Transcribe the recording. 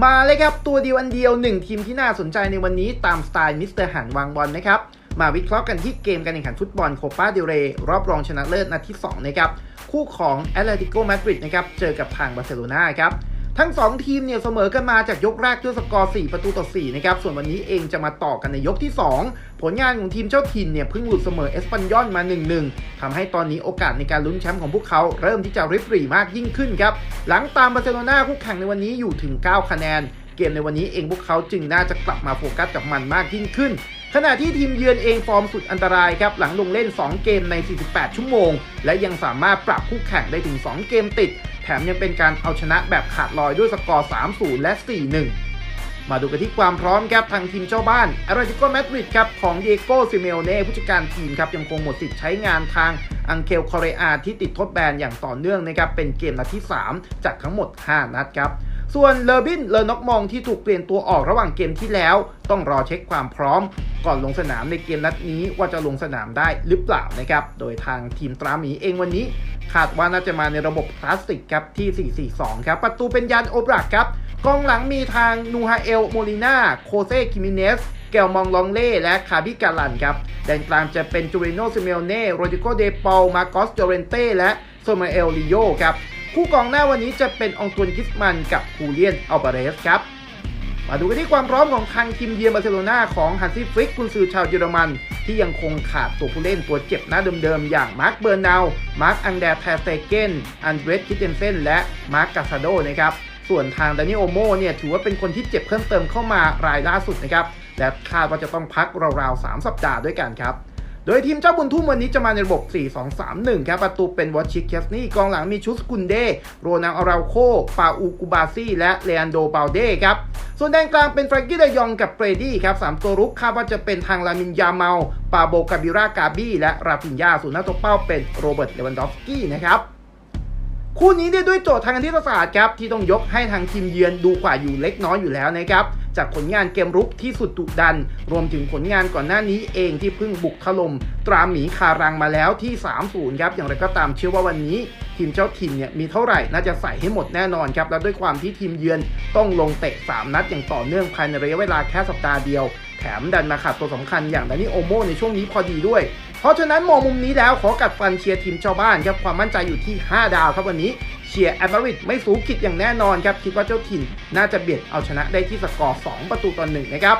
มาเลยครับ ตัวเดียวอันเดียวหนึ่งทีมที่น่าสนใจในวันนี้ตามสไตล์มิสเตอร์หันวางบอลนะครับ มาวิเคราะห์กันที่เกมการแข่งขันฟุตบอลโคปาเดเรรอบรองชนะเลิศนัดที่ 2 นะครับ คู่ของแอตเลติโกมาดริดนะครับ เจอกับทางบาร์เซโลนาครับ ทั้ง 2 ทีมเนี่ยเสมอกันมาจากยกแรกด้วยสกอร์ 4 ประตูต่อ 4 นะครับ ส่วนวันนี้เองจะมาต่อกันในยกที่ 2 ผลงานของทีมเจ้าถิ่นเนี่ยเพิ่งหลุดเสมอเอสปันยอนมา 1-1ทำให้ตอนนี้โอกาสในการลุ้นแชมป์ของพวกเขาเริ่มที่จะริบหรี่มากยิ่งขึ้นครับ หลังตามบาร์เซโลนาคู่แข่งในวันนี้อยู่ถึง 9 คะแนน เกมในวันนี้เองพวกเขาจึงน่าจะกลับมาโฟกัสกับมันมากยิ่งขึ้น ขณะที่ทีมเยือนเองฟอร์มสุดอันตรายครับหลังลงเล่น 2 เกมใน 48 ชั่วโมง และยังสามารถปรับคู่แข่งได้ถึง 2 เกมติด แถมยังเป็นการเอาชนะแบบขาดลอยด้วยสกอร์ 3-0 และ 4-1 มาดูกันที่ความพร้อมครับทางทีมเจ้าบ้านอาราติโกมาดริดครับของเดียโกซิเมโอเน่ผู้จัดการทีมครับยังคงหมดสิทธิ์ใช้งานทางอังเคลคอเรอาที่ติดทดแบนอย่างต่อเนื่องนะครับเป็นเกมนัดที่ 3 จากทั้งหมด 5 นัดครับ ส่วนเลอร์บินเลอร์น็อกมองที่ถูกเปลี่ยนตัวออกระหว่างเกมที่แล้ว ต้องรอเช็คความพร้อม ก่อนลงสนามในเกมนัดนี้ว่าจะลงสนามได้หรือเปล่านะครับ โดยทางทีมตราหมีเองวันนี้คาดว่าน่าจะมาในระบบคลาสสิกครับที่ 4-4-2 ครับ ประตูเป็นยานโอบรักครับ กองหลังมีทางนูฮาเอลโมลิน่าโคเซคิมิเนสเกลมองลองเล่และคาบิกาลันครับแดนกลางจะเป็นจูเรโนซิเมโอเน่โรดิโกเดปอลมาโกสโจเรนเต้และโซมาเอลลิโยครับ คู่กองหน้าวันนี้จะเป็นองตวนกิสมันกับคูเลียนอัลบาเรสครับ มาดูกันที่ความพร้อมของทางทีมเยือนบาร์เซโลนาของฮันซี่ฟลิกกุนซือชาวเยอรมัน ที่ยังคงขาดตัวผู้เล่นตัวเจ็บหน้าเดิมๆ อย่างมาร์คเบอร์นาวมาร์คอังแดร์แทสเตเกนอันเดรสคิเทนเซนและมาร์คกาซาโดนะครับส่วนทางดานิโอโมเนี่ยถือว่าเป็นคนที่เจ็บเพิ่มเติมเข้ามารายล่าสุดนะครับและคาดว่าจะต้องพักราวๆ3สัปดาห์ด้วยกันครับ โดยทีมเจ้าบุญทุ่มวันนี้จะมาในระบบ 4-2-3-1 ครับ ประตูเป็นวอชิกเคสนี่กองหลังมีชุสกุนเด โรนัลอาราโค ปาอูกูบาซี่ และเลอันโดเปาเด้ครับ ส่วนแดนกลางเป็นแฟรงกี้เดยองกับเฟรดี้ครับ3ตัวรุกคาดว่าจะเป็นทางลามินยาเมา ปาโบกาบิรากาบี้ และราฟินยา ส่วนหน้าตัวเป้าเป็นโรเบิร์ตเลวันดอฟสกี้นะครับคู่นี้ได้ด้วยโจทย์ทางคณิตศาสตร์ครับที่ต้องยกให้ทางทีมเยือนดูกว่าอยู่เล็กน้อยอยู่แล้วนะครับ จากผลงานเกมรุกที่สุดดุดัน รวมถึงผลงานก่อนหน้านี้เองที่เพิ่งบุกถล่มตราหมีคารังมาแล้วที่ 3-0 ครับ อย่างไรก็ตามเชื่อว่าวันนี้ ทีมเจ้าถิ่นเนี่ยมีเท่าไหร่น่าจะใส่ให้หมดแน่นอนครับ และด้วยความที่ทีมเยือนต้องลงเตะ 3 นัดอย่างต่อเนื่องภายในระยะเวลาแค่สัปดาห์เดียว แถมดันมาขาดตัวสำคัญอย่างดานิโอโมในช่วงนี้พอดีด้วยเพราะฉะนั้นมองมุมนี้แล้วขอกัดฟันเชียร์ทีมชาวบ้านครับความมั่นใจอยู่ที่ 5 ดาวครับวันนี้ เชียร์แอตมาริดไม่สูงคิดอย่างแน่นอนครับคิดว่าเจ้าถิ่นน่าจะเบียดเอาชนะได้ที่สกอร์ 2 ประตูต่อหนึ่งนะครับ